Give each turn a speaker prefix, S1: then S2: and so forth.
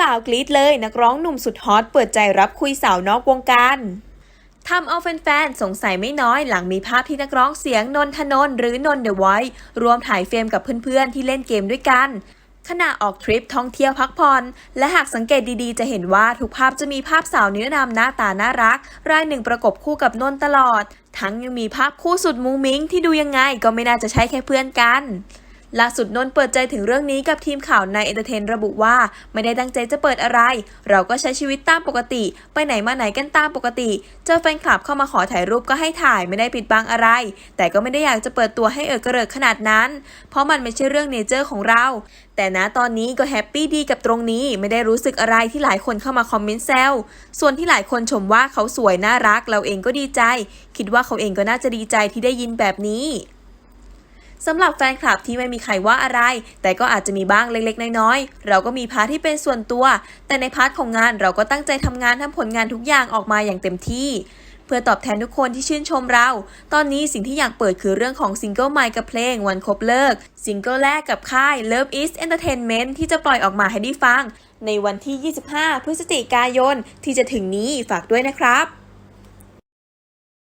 S1: สาวๆ กรี๊ดเลยนักร้องหนุ่มสุดฮอตเปิดใจรับคุยสาวนอกวงการทำเอาแฟนๆ สงสัยไม่น้อยหลังมีภาพที่นักร้องเสียงนนทนนหรือนนเดอะไวท์รวมถ่ายเฟรมกับเพื่อนๆ ที่เล่นเกมด้วยกัน ขณะออกทริปท่องเที่ยวพักผ่อน และหากสังเกตดีๆ จะเห็นว่าทุกภาพจะมีภาพสาวเนื้อนำหน้าตาน่ารัก รายหนึ่งประกบคู่กับนนตลอด ทั้งยังมีภาพคู่สุดมุ้งมิ้งที่ดูยังไงก็ไม่น่าจะใช่แค่เพื่อนกัน ล่าสุดนนท์เปิดใจถึงเรื่องนี้กับทีมข่าวในเอนเตอร์เทนระบุว่า ไม่ได้ตั้งใจจะเปิดอะไร เราก็ใช้ชีวิตตามปกติ ไปไหนมาไหนกันตามปกติ เจอแฟนคลับเข้ามาขอถ่ายรูปก็ให้ถ่ายไม่ได้ปิดบังอะไร แต่ก็ไม่ได้อยากจะเปิดตัวให้เอิกระเริกขนาดนั้น เพราะมันไม่ใช่เรื่องเนเจอร์ของเรา แต่ณตอนนี้ก็แฮปปี้ดีกับตรงนี้ไม่ได้รู้สึกอะไรที่หลายคนเข้ามาคอมเมนต์แซวส่วนที่หลายคนชมว่าเขาสวยน่ารัก เราเองก็ดีใจ คิดว่าเขาเองก็น่าจะดีใจที่ได้ยินแบบนี้ สำหรับแฟนคลับที่ไม่มีใครว่าอะไร แต่ก็อาจจะมีบ้างเล็กๆ น้อยๆ เราก็มีพาร์ทที่เป็นส่วนตัว แต่ในพาร์ทของงานเราก็ตั้งใจทำงานทำผลงานทุกอย่างออกมาอย่างเต็มที่เพื่อตอบแทนทุกคนที่ชื่นชมเรา ตอนนี้สิ่งที่อยากเปิดคือเรื่องของซิงเกิลใหม่กับเพลงวันครบเลิก ซิงเกิลแรกกับค่าย Love is Entertainment ที่จะปล่อยออกมาให้ได้ฟัง ในวันที่ 25 พฤศจิกายนที่จะถึงนี้ฝากด้วยนะครับ